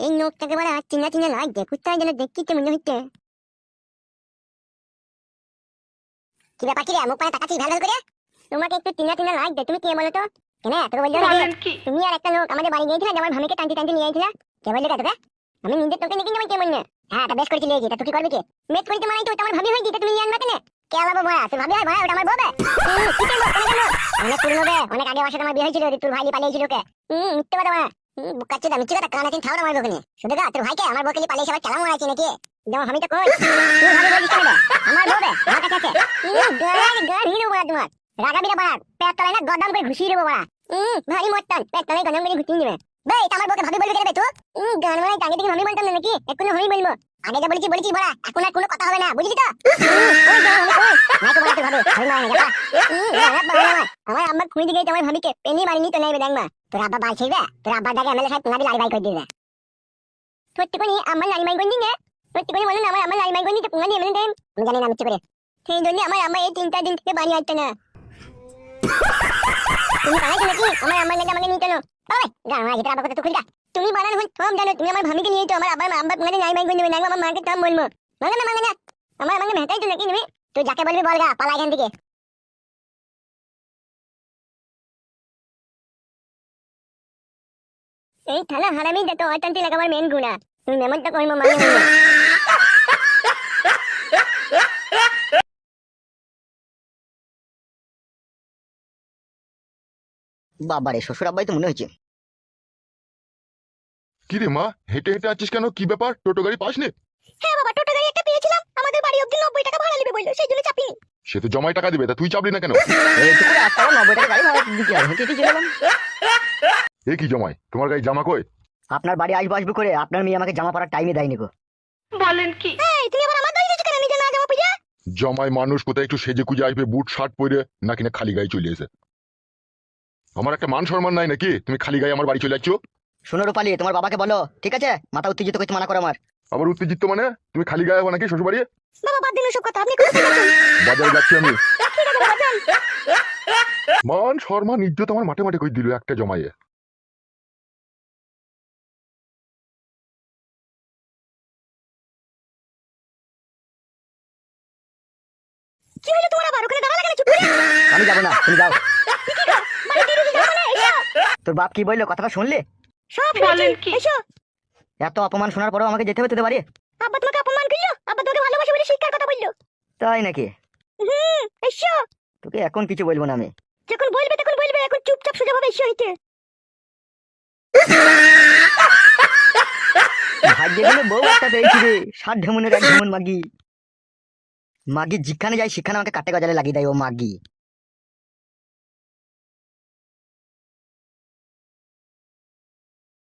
এই নোকটাকে বলা চিনা চিনা লাগছে কোথায় যেন দেখছি মনে হচ্ছে। কি ব্যাপার কি রে মুখ পানে তাকাচ্ছিস ভালো করে? তোমাকে একটু চিনা চিনা লাগছে তুমি কে বলো তো? কেন তোকে বলল তুমি আর একটা লোক আমাদের বাড়ি গিয়েছিলে আমার ভামিকে টানতে টানতে নিয়ে আইছিলা কে বলল তোকে? আমি নিজের তোকে নাকি আমি কেমন না। হ্যাঁ তা বেশ করেছি লিয়েছি তা তুই কি করবি কি? বেশ করেছি মানে তো আমার ভাবি হয়ে গিয়ে তুমি নিয়ে আনবা কেন? কে আলাবো ভয়া তুই ভাবি হয় ভয়া ওটা আমার কি কেন অনেক পুরনো বে অনেক আগে সাথে আমার বিয়ে হয়েছিল তোর ভাই পালিয়েছিল কে হুম মিথ্যে কথা বুকাচ্ছে দামি। কথা? কানা তিন খাওয়া আমার বকনি শুধু গা তোর ভাইকে আমার বকলি পালিয়ে সবাই চালাম আছে নাকি? যেমন আমি তো কই। তুই ভাবি বলিস কেন? আমার ববে আমার কাছে আছে। হুম, গান গান হিরো তোমার। রাগাবি না বড়া। পেট তলায় না গদাম করে ঘুষিয়ে দেবো বড়া ভারী মটন পেট তলায় গদাম করে ঘুষিয়ে দিবে। বে আমার বকে ভাবি বলবি কেন তুই? গান মানে টাঙ্গে দিকে আমি বলতাম নাকি? এখন আমি বলব। আগে যা বলেছি বলেছি বড়া এখন আর কোনো কথা হবে না বুঝলি তো? যা, আমি তুই যা, যা, যা। আমার আম্মা খুঁজে দিকে আমার ভাবিকে পেনি মারিনি তো নেবে দেখবা তোর আব্বা বাল ছিড়বে তোর আব্বার দাগে এমএলএ সাহেব তোমাদের লাল বাই করে দিবে। সত্যি করে আমার লাল বাই করে দিন সত্যি করে বলুন আমার আমার লাল বাই করে দিতে পুঙ্গা দিয়ে দেন আমি জানি না মিথ্যে করে। সেই জন্য আমার আম্মা এই তিন চার দিন থেকে বাড়ি আসছে না। তুমি বানাইছো নাকি আমার আম্মার লাগে আমাকে নিয়ে চলো। বাবা গা আমার গিটার আবার কথা তো খুলি তুমি বানানো হন, সব জানো, তুমি আমার ভাবিকে নিয়ে তো আমার আবার আব্বা তোমাদের নাই বাই করে দেবে না আমার মাকে কাম বলব। মাঙ্গা না মাঙ্গা না, আমার আমাকে মেটাই তো নাকি তুমি? তুই যাকে বলবি বল গা, পালা এখান থেকে। এই থানা হারামি যত অশান্তি লাগে, আমার মেন গুণা। তুমি মেমনটা কইমো মানে বাবারে, শ্বশুর আব্বাই তো মনে হয়েছে কি রে মা হেঁটে হেঁটে আছিস কেন? কি ব্যাপার? টোটো গাড়ি পাসনি হ্যাঁ বাবা টোটো গাড়ি একটা পেয়েছিলাম। আমাদের বাড়ি অবধি নব্বই টাকা ভাড়া নেবে বলল সেই জন্য চাপিনি। সে তো জমাই টাকা দিবে তা তুই চাপলি না কেন? এইটুকু রাস্তা নব্বই টাকা গাড়ি ভাড়া দিতে হবে হেঁটে হেঁটে চলে এ কি জমাই? তোমার গাড়ি জামা কই? আপনার বাড়ি আসব আসব করে আপনার মেয়ে আমাকে জামা পরার টাইমে দেয়নি গো। বলেন কি? এই তুমি আবার আমার গাড়ি নিয়েছো কেন? নিজে না যাব পূজা জমাই মানুষ কোথায় একটু সেজে কুজে আসবে বুট শার্ট পরে নাকি না খালি গায়ে চলে এসে? আমার একটা মান সম্মান নাই নাকি? তুমি খালি গায়ে আমার বাড়ি চলে যাচ্ছ? শোনো রূপালি তোমার বাবাকে বলো ঠিক আছে? মাথা উত্তেজিত করতে মানা করো আমার। আবার উত্তেজিত মানে? তুমি খালি গায়ে হব নাকি শ্বশুর বাড়ি বাবা বাদ দিন ওসব কথা আপনি বাজারে যাচ্ছি আমি। মান সম্মান ইজ্জত আমার মাঠে মাঠে কই দিল একটা জমাইয়ে কি হলো তোমার আবার? ওখানে দাঁড়া লাগে চুপ করে আমি যাব না তুমি যাও। বাড়ি দিয়ে দিয়ে যাব না এসো। তোর বাপ কি বলল? কথাটা শুনলে? সব বলেন। কি? এসো। এত অপমান শোনার পরেও আমাকে যেতে হবে তোদের বাড়ি আব্বা তোমাকে অপমান করল? আব্বা তোমাকে ভালোবাসে বলে শিক্ষার কথা বলল। তাই নাকি? হুম এসো। তোকে এখন কিছু বলব না আমি। যখন বলবে তখন বলবে এখন চুপচাপ সোজা ভাবে এসো হইতে ভাগ্যে গেলে বউ একটা পেয়েছি রে। ষাট ঢেমনের এক ঢেমন মাগি। মাগি যেখানে যাই সেখানে আমাকে কাটে গজালে লাগিয়ে দেয় ও মাগি।